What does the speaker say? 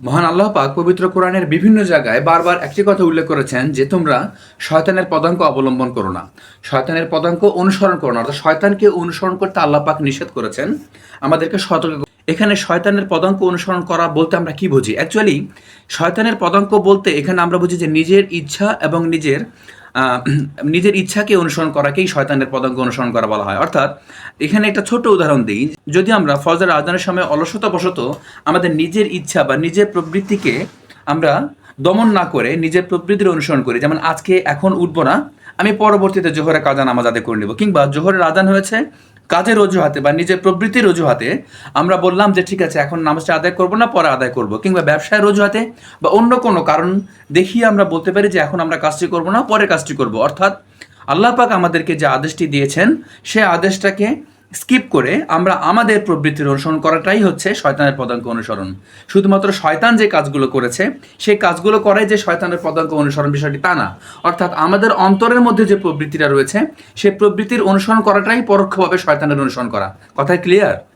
মহান আল্লাহ পাক পবিত্র কোরআনের বিভিন্ন জায়গায় বারবার একটি কথা উল্লেখ করেছেন যে তোমরা শয়তানের পদাঙ্ক অবলম্বন করো না। শয়তানের পদাঙ্ক অনুসরণ করো না, অর্থাৎ শয়তানকে অনুসরণ করতে আল্লাহ পাক নিষেধ করেছেন। আমাদেরকে সতর্ক এখানে শয়তানের পদাঙ্ক অনুসরণ করা বলতে আমরা কি বুঝি? অ্যাকচুয়ালি শয়তানের পদাঙ্ক বলতে এখানে আমরা বুঝি যে নিজের ইচ্ছা এবং নিজের নিজের ইচ্ছাকে অনুসরণ করাকেই শয়তানের পদাঙ্ক অনুসরণ করা বলা হয়। অর্থাৎ এখানে একটা ছোট উদাহরণ দিই। যদি আমরা ফজর আজানের সময় অলসতাবশত আমাদের নিজের ইচ্ছা বা নিজের প্রবৃত্তিকে আমরা দমন না করে নিজের প্রবৃত্তির অনুসরণ করি, যেমন আজকে এখন উঠবো না, আমি পরবর্তীতে জোহরের কাজান নামাজ আদায় করে নেব, কিংবা জোহরের আজান হয়েছে কাজের অজুহাতে বা নিজের প্রবৃত্তির অজুহাতে আমরা বললাম যে, ঠিক আছে, এখন নামাজটা আদায় করব না, পরে আদায় করব। কিংবা ব্যবসায়ের অজুহাতে বা অন্য কোনো কারণ দেখিয়ে আমরা বলতে পারি যে, এখন আমরা কাজটি করব না, পরে কাজটি করব। অর্থাৎ আল্লাহ পাক আমাদেরকে যে আদেশটি দিয়েছেন, সে আদেশটাকে স্কিপ করে আমরা আমাদের প্রবৃত্তির অনুসরণ করাটাই হচ্ছে শয়তানের পদাঙ্ক অনুসরণ। শুধুমাত্র শয়তান যে কাজগুলো করেছে সেই কাজগুলো করাই যে শয়তানের পদাঙ্ক অনুসরণ বিষয়টি তা না। অর্থাৎ আমাদের অন্তরের মধ্যে যে প্রবৃত্তিটা রয়েছে সেই প্রবৃত্তির অনুসরণ করাটাই পরোক্ষভাবে শয়তানের অনুসরণ করা। কথা ক্লিয়ার